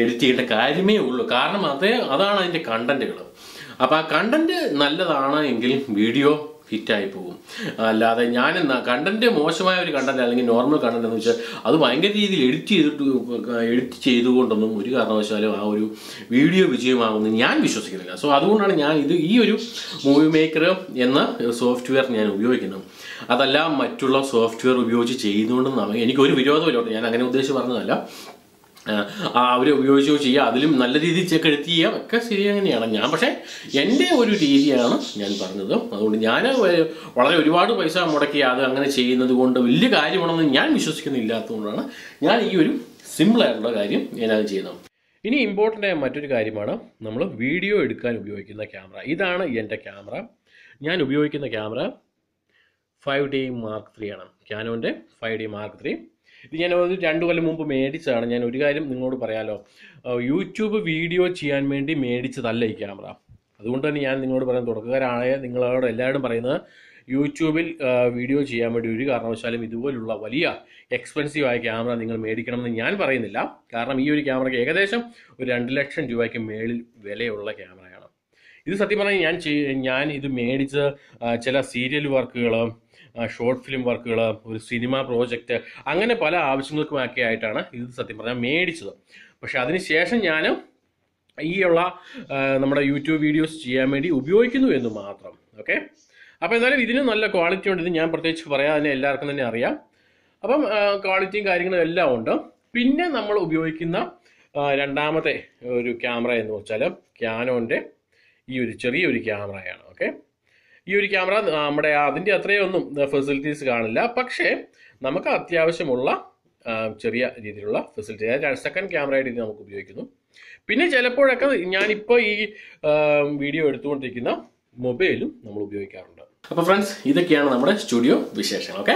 എഡിറ്റ് ചെയ്യേണ്ട കാര്യമേ ഉള്ളൂ. കാരണം അതേ അതാണ് അതിന്റെ കണ്ടന്റുകൾ അപ്പോൾ ആ കണ്ടന്റ് നല്ലതാണ് എങ്കിൽ വീഡിയോ ഹിറ്റായി പോകും. അല്ലാതെ ഞാൻ എന്നാ കണ്ടന്റ് മോശമായ ഒരു കണ്ടന്റ് അല്ലെങ്കിൽ നോർമൽ കണ്ടന്റ് എന്ന് വെച്ചാൽ അത് ഭയങ്കര രീതിയിൽ എഡിറ്റ് ചെയ്തിട്ട് എഡിറ്റ് ചെയ്തുകൊണ്ടൊന്നും ഒരു കാരണവശാലും ആ ഒരു വീഡിയോ വിജയമാകുമെന്ന് ഞാൻ വിശ്വസിക്കുന്നില്ല. സോ അതുകൊണ്ടാണ് ഞാൻ ഇത് ഈ ഒരു മൂവി മേക്കർ എന്ന സോഫ്റ്റ്വെയർ ഞാൻ ഉപയോഗിക്കുന്നത്. അതല്ല മറ്റുള്ള സോഫ്റ്റ്വെയർ ഉപയോഗിച്ച് ചെയ്യുന്നുണ്ടെന്നാണ് എനിക്ക് ഒരു വിരോധമില്ല ഞാൻ അങ്ങനെ ഉദ്ദേശിച്ച് പറഞ്ഞതല്ല. അവർ ഉപയോഗിച്ചോ ചെയ്യുക അതിലും നല്ല രീതിയിൽ ചെക്ക് എഴുത്തി ചെയ്യാം ഒക്കെ ശരി അങ്ങനെയാണ്. ഞാൻ പക്ഷേ എന്റെ ഒരു രീതിയാണ് ഞാൻ പറഞ്ഞത്. അതുകൊണ്ട് ഞാൻ വളരെ ഒരുപാട് പൈസ മുടക്കി അത് അങ്ങനെ ചെയ്യുന്നത് കൊണ്ട് വലിയ കാര്യമാണെന്ന് ഞാൻ വിശ്വസിക്കുന്നില്ലാത്തതുകൊണ്ടാണ് ഞാൻ ഈ ഒരു സിമ്പിളായിട്ടുള്ള കാര്യം ഞാനത് ചെയ്യുന്നത്. ഇനി ഇമ്പോർട്ടന്റ് ആയ മറ്റൊരു കാര്യമാണ് നമ്മൾ വീഡിയോ എടുക്കാൻ ഉപയോഗിക്കുന്ന ക്യാമറ ഇതാണ് എന്റെ ക്യാമറ ഞാൻ ഉപയോഗിക്കുന്ന camera five D mark three ആണ്. ക്യാനോന്റെ ഫൈവ് ഡി മാർക്ക് ത്രീ ഇത് ഞാൻ ഒരു രണ്ട് കൊല്ലം മുമ്പ് മേടിച്ചതാണ്. ഞാൻ ഒരു കാര്യം നിങ്ങളോട് പറയാലോ. യൂട്യൂബ് വീഡിയോ ചെയ്യാൻ വേണ്ടി മേടിച്ചതല്ല ഈ ക്യാമറ അതുകൊണ്ട് തന്നെ ഞാൻ നിങ്ങളോട് പറയാൻ തുടക്കക്കാരായ നിങ്ങളോട് എല്ലാവരും പറയുന്നത് യൂട്യൂബിൽ വീഡിയോ ചെയ്യാൻ വേണ്ടി ഒരു കാരണവശാലും ഇതുപോലുള്ള വലിയ എക്സ്പെൻസീവ് ആയ ക്യാമറ നിങ്ങൾ മേടിക്കണമെന്ന് ഞാൻ പറയുന്നില്ല. കാരണം ഈ ഒരു ക്യാമറയ്ക്ക് ഏകദേശം ഒരു രണ്ട് ലക്ഷം രൂപയ്ക്ക് മേളിൽ വിലയുള്ള ക്യാമറയാണ് ഇത് സത്യം പറഞ്ഞാൽ ഞാൻ ഞാൻ ഇത് മേടിച്ച് ചില സീരിയൽ വർക്കുകൾ ഷോർട്ട് ഫിലിം വർക്കുകൾ ഒരു സിനിമ പ്രോജക്റ്റ് അങ്ങനെ പല ആവശ്യങ്ങൾക്കുമൊക്കെ ആയിട്ടാണ് ഇത് സത്യം പറഞ്ഞാൽ മേടിച്ചത്. പക്ഷെ അതിനുശേഷം ഞാൻ ഈ ഉള്ള നമ്മുടെ യൂട്യൂബ് വീഡിയോസ് ചെയ്യാൻ വേണ്ടി ഉപയോഗിക്കുന്നു എന്ന് മാത്രം. ഓക്കെ? അപ്പോൾ എന്തായാലും ഇതിന് നല്ല ക്വാളിറ്റി ഉണ്ട്. ഇത് ഞാൻ പ്രത്യേകിച്ച് പറയാം അതിനെ എല്ലാവർക്കും തന്നെ അറിയാം. അപ്പം ക്വാളിറ്റിയും കാര്യങ്ങളും എല്ലാം ഉണ്ട്. പിന്നെ നമ്മൾ ഉപയോഗിക്കുന്ന രണ്ടാമത്തെ ഒരു ക്യാമറ എന്ന് വെച്ചാൽ ക്യാനോന്റെ ഈ ഒരു ചെറിയൊരു ക്യാമറയാണ് ഓക്കെ? ഈ ഒരു ക്യാമറ നമ്മുടെ അതിന്റെ അത്രയൊന്നും ഫെസിലിറ്റീസ് കാണില്ല. പക്ഷേ നമുക്ക് അത്യാവശ്യമുള്ള ചെറിയ രീതിയിലുള്ള ഫെസിലിറ്റി അതായത് സെക്കൻഡ് ക്യാമറയുടെ ഇത് നമുക്ക് ഉപയോഗിക്കുന്നു. പിന്നെ ചിലപ്പോഴൊക്കെ ഞാനിപ്പോൾ ഈ വീഡിയോ എടുത്തുകൊണ്ടിരിക്കുന്ന മൊബൈലും നമ്മൾ ഉപയോഗിക്കാറുണ്ട്. അപ്പോൾ ഫ്രണ്ട്സ് ഇതൊക്കെയാണ് നമ്മുടെ സ്റ്റുഡിയോ വിശേഷങ്ങൾ ഓക്കെ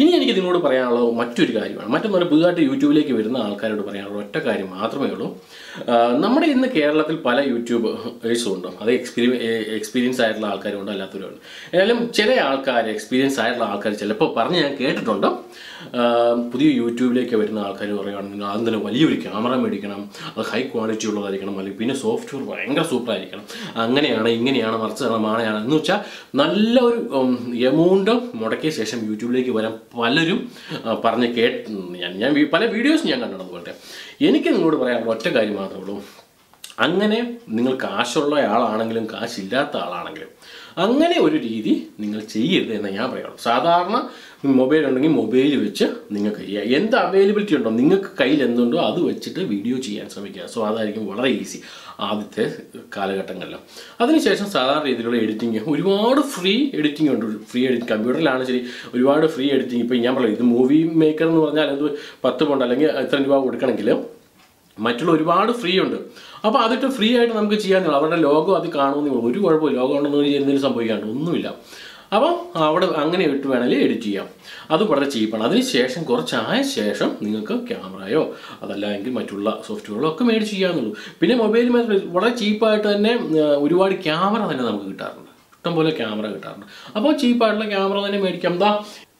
ഇനി എനിക്ക് നിങ്ങളോട് പറയാനുള്ള മറ്റൊരു കാര്യമാണ്. മറ്റൊന്നൊരു പുതുതായിട്ട് യൂട്യൂബിലേക്ക് വരുന്ന ആൾക്കാരോട് പറയാനുള്ള ഒറ്റ കാര്യം മാത്രമേ ഉള്ളൂ. നമ്മുടെ ഇന്ന് കേരളത്തിൽ പല യൂട്യൂബേഴ്സും ഉണ്ട്. അത് എക്സ്പീരിയൻ എക്സ്പീരിയൻസ് ആയിട്ടുള്ള ആൾക്കാരും ഉണ്ടോ അല്ലാത്തവരും ഉണ്ട് ഏതായാലും ചില ആൾക്കാർ എക്സ്പീരിയൻസ് ആയിട്ടുള്ള ആൾക്കാർ ചിലപ്പോൾ പറഞ്ഞ് ഞാൻ കേട്ടിട്ടുണ്ട്. പുതിയ യൂട്യൂബിലേക്ക് വരുന്ന ആൾക്കാർ പറയുകയാണെങ്കിൽ ആദ്യം തന്നെ വലിയൊരു ക്യാമറ മേടിക്കണം അത് ഹൈ ക്വാളിറ്റി ഉള്ളതായിരിക്കണം അല്ലെങ്കിൽ പിന്നെ സോഫ്റ്റ്വെയർ ഭയങ്കര സൂപ്പറായിരിക്കണം അങ്ങനെയാണ് ഇങ്ങനെയാണ് മറിച്ചാണ് മാണയാണ് എന്ന് വെച്ചാൽ നല്ല ഒരു എമൗണ്ട് മുടക്കിയ ശേഷം യൂട്യൂബിലേക്ക് വരാൻ പലരും പറഞ്ഞ് കേട്ട് ഞാൻ ഞാൻ പല വീഡിയോസും ഞാൻ കണ്ടിട്ടുണ്ട് എനിക്ക് നിങ്ങളോട് പറയാനുള്ള ഒറ്റ കാര്യം മാത്രമേ ഉള്ളൂ. അങ്ങനെ നിങ്ങൾ കാശുള്ള ആളാണെങ്കിലും കാശില്ലാത്ത ആളാണെങ്കിലും അങ്ങനെ ഒരു രീതി നിങ്ങൾ ചെയ്യരുത് എന്ന് ഞാൻ പറയുള്ളൂ. സാധാരണ മൊബൈൽ ഉണ്ടെങ്കിൽ മൊബൈൽ വെച്ച് നിങ്ങൾക്ക് ചെയ്യാം. എന്ത് അവൈലബിലിറ്റി ഉണ്ടോ നിങ്ങൾക്ക് കയ്യിൽ എന്തുണ്ടോ അത് വെച്ചിട്ട് വീഡിയോ ചെയ്യാൻ ശ്രമിക്കുക. സോ അതായിരിക്കും വളരെ ഈസി ആദ്യത്തെ കാലഘട്ടങ്ങളിൽ അതിനുശേഷം സാധാരണ രീതിയിലുള്ള എഡിറ്റിംഗ് ഒരുപാട് ഫ്രീ എഡിറ്റിംഗ് ഉണ്ട്. ഫ്രീ എഡിറ്റിംഗ് കമ്പ്യൂട്ടറിലാണ് ശരി. ഒരുപാട് ഫ്രീ എഡിറ്റിംഗ് ഇപ്പോൾ ഞാൻ പറയും ഇത് മൂവി മേക്കർ എന്ന് പറഞ്ഞാൽ അത് പത്ത് പൗണ്ട് അല്ലെങ്കിൽ എത്ര രൂപ കൊടുക്കണമെങ്കിൽ മറ്റുള്ള ഒരുപാട് ഫ്രീ ഉണ്ട്. അപ്പോൾ അതിട്ട് ഫ്രീ ആയിട്ട് നമുക്ക് ചെയ്യാൻ അവരുടെ ലോഗോ അത് കാണുമെന്ന് ഒരു കുഴപ്പമില്ല ലോഗോ ഉണ്ടെന്ന് എന്തെങ്കിലും സംഭവിക്കാണ്ട് ഒന്നുമില്ല. അപ്പം അവിടെ അങ്ങനെ ഇട്ട് വേണമെങ്കിൽ എഡിറ്റ് ചെയ്യാം. അത് വളരെ ചീപ്പാണ് അതിന് ശേഷം കുറച്ചായ ശേഷം നിങ്ങൾക്ക് ക്യാമറയോ അതല്ല എങ്കിൽ മറ്റുള്ള സോഫ്റ്റ്വെയറുകളോ ഒക്കെ മേടിച്ച് ചെയ്യാമെന്നുള്ളൂ പിന്നെ മൊബൈൽ വളരെ ചീപ്പായിട്ട് തന്നെ ഒരുപാട് ക്യാമറ തന്നെ നമുക്ക് കിട്ടാറുണ്ട്. ഇഷ്ടംപോലെ ക്യാമറ കിട്ടാറുണ്ട്. അപ്പോൾ ചീപ്പായിട്ടുള്ള ക്യാമറ തന്നെ മേടിക്കാം. എന്താ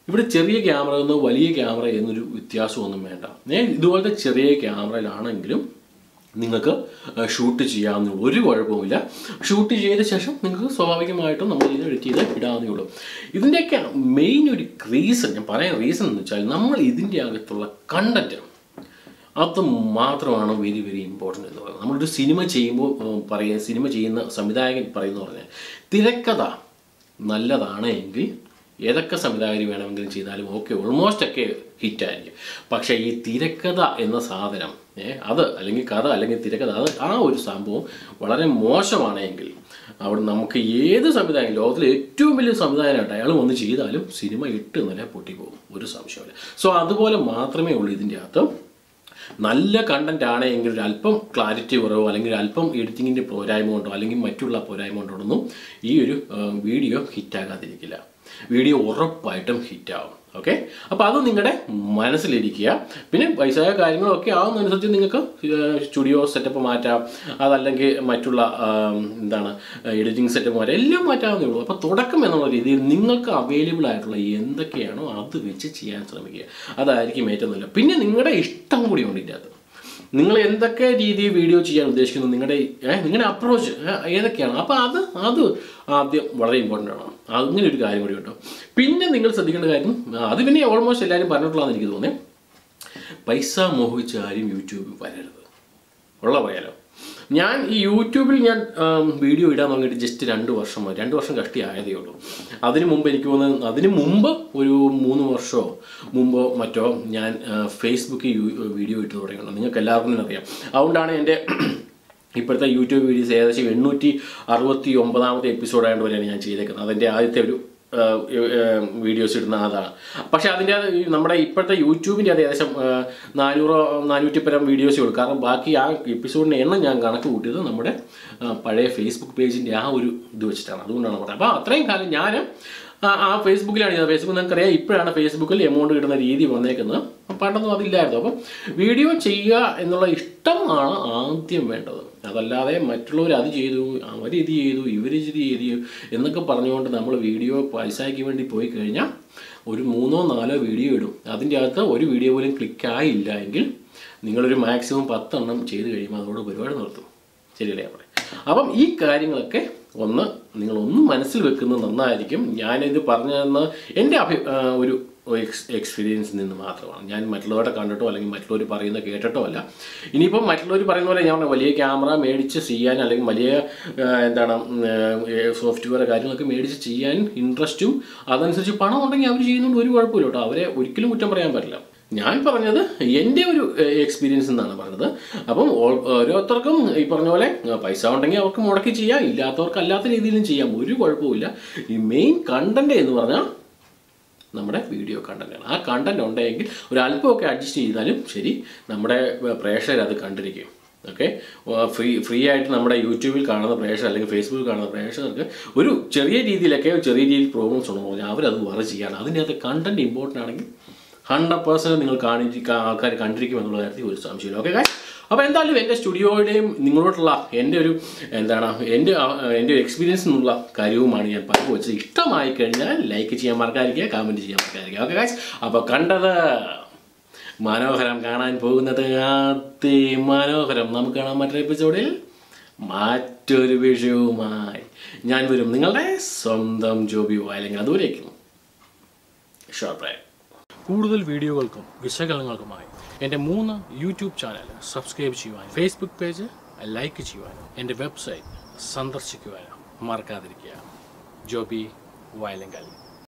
ഇവിടെ ചെറിയ ക്യാമറ എന്നോ വലിയ ക്യാമറ എന്നൊരു വ്യത്യാസമൊന്നും വേണ്ട. ഏ ഇതുപോലത്തെ ചെറിയ ക്യാമറയിലാണെങ്കിലും നിങ്ങൾക്ക് ഷൂട്ട് ചെയ്യാവുന്ന ഒരു കുഴപ്പമില്ല ഷൂട്ട് ചെയ്ത ശേഷം നിങ്ങൾക്ക് സ്വാഭാവികമായിട്ടും നമ്മൾ ഇത് എഡിറ്റ് ചെയ്ത് ഇടാവുന്നേ ഉള്ളൂ. ഇതിന്റെയൊക്കെ മെയിൻ ഒരു റീസൺ ഞാൻ പറയാൻ റീസൺ എന്ന് വെച്ചാൽ നമ്മൾ ഇതിന്റെ അകത്തുള്ള കണ്ടന്റ് അത് മാത്രമാണ് വെരി വെരി ഇമ്പോർട്ടന്റ് എന്ന് പറയുന്നത്. നമ്മളൊരു സിനിമ ചെയ്യുമ്പോൾ പറയുക സിനിമ ചെയ്യുന്ന സംവിധായകൻ പറയുന്നു പറഞ്ഞാൽ തിരക്കഥ നല്ലതാണ് എങ്കിൽ ഏതൊക്കെ സംവിധായകർ വേണമെങ്കിലും ചെയ്താലും ഓക്കെ ഓൾമോസ്റ്റ് ഒക്കെ ഹിറ്റായിരിക്കും. പക്ഷേ ഈ തിരക്കഥ എന്ന സാധനം അത് അല്ലെങ്കിൽ കഥ അല്ലെങ്കിൽ തിരക്കഥ അത് ആ ഒരു സംഭവം വളരെ മോശമാണെങ്കിൽ അവിടെ നമുക്ക് ഏത് സംവിധായകൻ ലോകത്തിലെ ഏറ്റവും വലിയ സംവിധായകനായിട്ട് അയാൾ ഒന്ന് ചെയ്താലും സിനിമ ഇട്ട് നില പൊട്ടിപ്പോകും. ഒരു സംശയമില്ല സോ അതുപോലെ മാത്രമേ ഉള്ളൂ ഇതിന്റെ അകത്ത്. നല്ല കണ്ടന്റ് ആണെങ്കിൽ ഒരു അല്പം ക്ലാരിറ്റി കുറവോ അല്ലെങ്കിൽ അല്പം എഡിറ്റിങ്ങിന്റെ പോരായ്മ കൊണ്ടോ അല്ലെങ്കിൽ മറ്റുള്ള പോരായ്മ കൊണ്ടോ ഒന്നും ഈ ഒരു വീഡിയോ ഹിറ്റാകാതിരിക്കില്ല വീഡിയോ ഉറപ്പായിട്ടും ഹിറ്റാവും ഓക്കെ അപ്പോൾ അത് നിങ്ങളുടെ മനസ്സിലിരിക്കുക. പിന്നെ പൈസ കാര്യങ്ങളൊക്കെ ആവുന്നതനുസരിച്ച് നിങ്ങൾക്ക് സ്റ്റുഡിയോ സെറ്റപ്പ് മാറ്റാം. അതല്ലെങ്കിൽ മറ്റുള്ള എന്താണ് എഡിറ്റിംഗ് സെറ്റപ്പ് മാറ്റാം. എല്ലാം മാറ്റാവുന്നേ ഉള്ളൂ. അപ്പോൾ തുടക്കം എന്നുള്ള രീതിയിൽ നിങ്ങൾക്ക് അവൈലബിൾ ആയിട്ടുള്ള എന്തൊക്കെയാണോ അത് വെച്ച് ചെയ്യാൻ ശ്രമിക്കുക. അതായിരിക്കും ഏറ്റവും നല്ലത്. പിന്നെ നിങ്ങളുടെ ഇഷ്ടം കൂടി ഉണ്ട് ഇതിന്റെ അകത്ത് നിങ്ങൾ എന്തൊക്കെ രീതിയിൽ വീഡിയോ ചെയ്യാൻ ഉദ്ദേശിക്കുന്നു? നിങ്ങളുടെ നിങ്ങളുടെ അപ്രോച്ച് ഏതൊക്കെയാണ്? അപ്പോൾ അത് അത് ആദ്യം വളരെ ഇമ്പോർട്ടന്റ് ആണ്. അങ്ങനെ ഒരു കാര്യം കൂടി കേട്ടോ പിന്നെ നിങ്ങൾ ശ്രദ്ധിക്കേണ്ട കാര്യം അത് പിന്നെ ഓൾമോസ്റ്റ് എല്ലാവരും പറഞ്ഞിട്ടുള്ളതെന്ന് എനിക്ക് തോന്നുന്നത് പൈസ മോഹിച്ച് ആരും യൂട്യൂബിൽ വരരുത്. ഉള്ള പറയാലോ ഞാൻ ഈ യൂട്യൂബിൽ ഞാൻ വീഡിയോ ഇടാൻ തുടങ്ങിയിട്ട് ജസ്റ്റ് രണ്ട് വർഷം. രണ്ട് വർഷം കഷ്ടി ആയതേ ഉള്ളൂ. അതിന് മുമ്പ് എനിക്ക് തോന്നുന്നത് അതിന് മുമ്പ് ഒരു മൂന്ന് വർഷമോ മുമ്പോ മറ്റോ ഞാൻ ഫേസ്ബുക്കിൽ വീഡിയോ ഇട്ട് തുടങ്ങിയിട്ടുണ്ട് നിങ്ങൾക്ക് എല്ലാവർക്കും തന്നെ അറിയാം. അതുകൊണ്ടാണ് എന്റെ ഇപ്പോഴത്തെ യൂട്യൂബ് വീഡിയോസ് ഏകദേശം എണ്ണൂറ്റി അറുപത്തി ഒമ്പതാമത്തെ എപ്പിസോഡായതുകൊണ്ട് വരെയാണ് ഞാൻ ചെയ്തേക്കുന്നത്. അതിന്റെ ആദ്യത്തെ ഒരു വീഡിയോസ് ഇടുന്ന അതാണ്. പക്ഷെ അതിന്റെ അത് നമ്മുടെ ഇപ്പോഴത്തെ യൂട്യൂബിന്റെ അത് ഏകദേശം നാനൂറോ നാനൂറ്റി പരം വീഡിയോസേ ഉള്ളൂ കാരണം ബാക്കി ആ എപ്പിസോഡിന്റെ എണ്ണം ഞാൻ കണക്ക് കൂട്ടിയത് നമ്മുടെ പഴയ ഫേസ്ബുക്ക് പേജിന്റെ ആ ഒരു ഇത് വെച്ചിട്ടാണ്. അതുകൊണ്ടാണ് പറയുന്നത് അപ്പോൾ അത്രയും കാലം ഞാൻ ആ ഫേസ്ബുക്കിലാണ് ചെയ്തത് ഫേസ്ബുക്ക് നിങ്ങൾക്കറിയാം ഇപ്പോഴാണ് ഫേസ്ബുക്കിൽ എമൗണ്ട് കിട്ടുന്ന രീതി വന്നേക്കുന്നത്. പണ്ടൊന്നും അതില്ലായിരുന്നു. അപ്പം വീഡിയോ ചെയ്യുക എന്നുള്ള ഇഷ്ടമാണ് ആദ്യം വേണ്ടത്. അതല്ലാതെ മറ്റുള്ളവർ അത് ചെയ്തു അവർ ഇത് ചെയ്തു ഇവർ ഇത് ചെയ്തു എന്നൊക്കെ പറഞ്ഞുകൊണ്ട് നമ്മൾ വീഡിയോ പൈസയ്ക്ക് വേണ്ടി പോയി കഴിഞ്ഞാൽ ഒരു മൂന്നോ നാലോ വീഡിയോ ഇടും. അതിന്റെ അകത്ത് ഒരു വീഡിയോ പോലും ക്ലിക്കായില്ല എങ്കിൽ നിങ്ങളൊരു മാക്സിമം പത്തെണ്ണം ചെയ്ത് കഴിയുമ്പോൾ അതോട് പരിപാടി നിർത്തും ശരിയല്ലേ? അപ്പം ഈ കാര്യങ്ങളൊക്കെ ഒന്ന് നിങ്ങളൊന്ന് മനസ്സിൽ വെക്കുന്നത് നന്നായിരിക്കും. ഞാനിത് പറഞ്ഞു തന്ന എന്റെ അഭി ഒരു എക്സ് എക്സ്പീരിയൻസിൽ നിന്ന് മാത്രമാണ്. ഞാൻ മറ്റുള്ളവരുടെ കണ്ടിട്ടോ അല്ലെങ്കിൽ മറ്റുള്ളവർ പറയുന്ന കേട്ടിട്ടോ അല്ല. ഇനിയിപ്പം മറ്റുള്ളവർ പറയുന്ന പോലെ ഞാൻ വലിയ ക്യാമറ മേടിച്ച് ചെയ്യാൻ അല്ലെങ്കിൽ വലിയ എന്താണ് സോഫ്റ്റ്വെയർ കാര്യങ്ങളൊക്കെ മേടിച്ച് ചെയ്യാൻ ഇൻട്രസ്റ്റും അതനുസരിച്ച് പണം ഉണ്ടെങ്കിൽ അവർ ചെയ്യുന്നുണ്ട്. ഒരു കുഴപ്പമില്ല കേട്ടോ. അവരെ ഒരിക്കലും കുറ്റം പറയാൻ പറ്റില്ല. ഞാൻ പറഞ്ഞത് എന്റെ ഒരു എക്സ്പീരിയൻസ് എന്നാണ് പറഞ്ഞത്. അപ്പം ഓരോരുത്തർക്കും ഈ പറഞ്ഞ പോലെ പൈസ ഉണ്ടെങ്കിൽ അവർക്ക് മുടക്കി ചെയ്യാം ഇല്ലാത്തവർക്ക് അല്ലാത്ത രീതിയിലും ചെയ്യാം. ഒരു കുഴപ്പമില്ല ഈ മെയിൻ കണ്ടന്റ് എന്ന് പറഞ്ഞാൽ നമ്മുടെ വീഡിയോ കണ്ടന്റാണ് ആ കണ്ടന്റ് ഉണ്ടെങ്കിൽ ഒരു അല്പമൊക്കെ അഡ്ജസ്റ്റ് ചെയ്താലും ശരി നമ്മുടെ പ്രേക്ഷകർ അത് കണ്ടിരിക്കും. ഓക്കെ? ഫ്രീ ഫ്രീ ആയിട്ട് നമ്മുടെ യൂട്യൂബിൽ കാണുന്ന പ്രേക്ഷകർ അല്ലെങ്കിൽ ഫേസ്ബുക്കിൽ കാണുന്ന പ്രേക്ഷകർക്ക് ഒരു ചെറിയ രീതിയിലൊക്കെ ചെറിയ രീതിയിൽ പ്രോബ്ലംസ് ഉണ്ടെന്ന് പറഞ്ഞാൽ അവരത് വർക്ക് ചെയ്യാണ് അതിനകത്ത് കണ്ടന്റ് ഇമ്പോർട്ടന്റ് ആണെങ്കിൽ ഹൺഡ്രഡ് പേഴ്സന്റ് നിങ്ങൾ കാണിച്ച് ആൾക്കാർ കണ്ടിരിക്കും എന്നുള്ള കാര്യത്തിൽ ഒരു സംശയമില്ല. ഓക്കെ ഗായ്സ് അപ്പോൾ എന്തായാലും എന്റെ സ്റ്റുഡിയോയുടെയും നിങ്ങളോട്ടുള്ള എന്റെ ഒരു എന്താണ് എന്റെ എന്റെ ഒരു എക്സ്പീരിയൻസ് എന്നുള്ള കാര്യവുമാണ് ഞാൻ പറഞ്ഞു വെച്ചത് ഇഷ്ടമായി കഴിഞ്ഞാൽ ലൈക്ക് ചെയ്യാൻ മറക്കാതിരിക്കുക കമന്റ് ചെയ്യാൻ മറക്കാതിരിക്കുക. ഓക്കെ കാശ് അപ്പോൾ കണ്ടത് മനോഹരം കാണാൻ പോകുന്നത് അതി മനോഹരം. നമുക്ക് കാണാൻ മറ്റൊരു എപ്പിസോഡിൽ മറ്റൊരു വിഷയവുമായി. ഞാൻ വരും നിങ്ങളുടെ സ്വന്തം ജോബി അല്ലെങ്കിൽ അതുവരേക്കും ഷോർട്ട് കൂടുതൽ വീഡിയോകൾക്കും വിശകലനങ്ങൾക്കുമായി എന്റെ മൂന്ന് യൂട്യൂബ് ചാനൽ സബ്സ്ക്രൈബ് ചെയ്യുവാനും ഫേസ്ബുക്ക് പേജ് ലൈക്ക് ചെയ്യുവാനും എന്റെ വെബ്സൈറ്റ് സന്ദർശിക്കുവാനും മറക്കാതിരിക്കുക. ജോബി വയലങ്കൽ.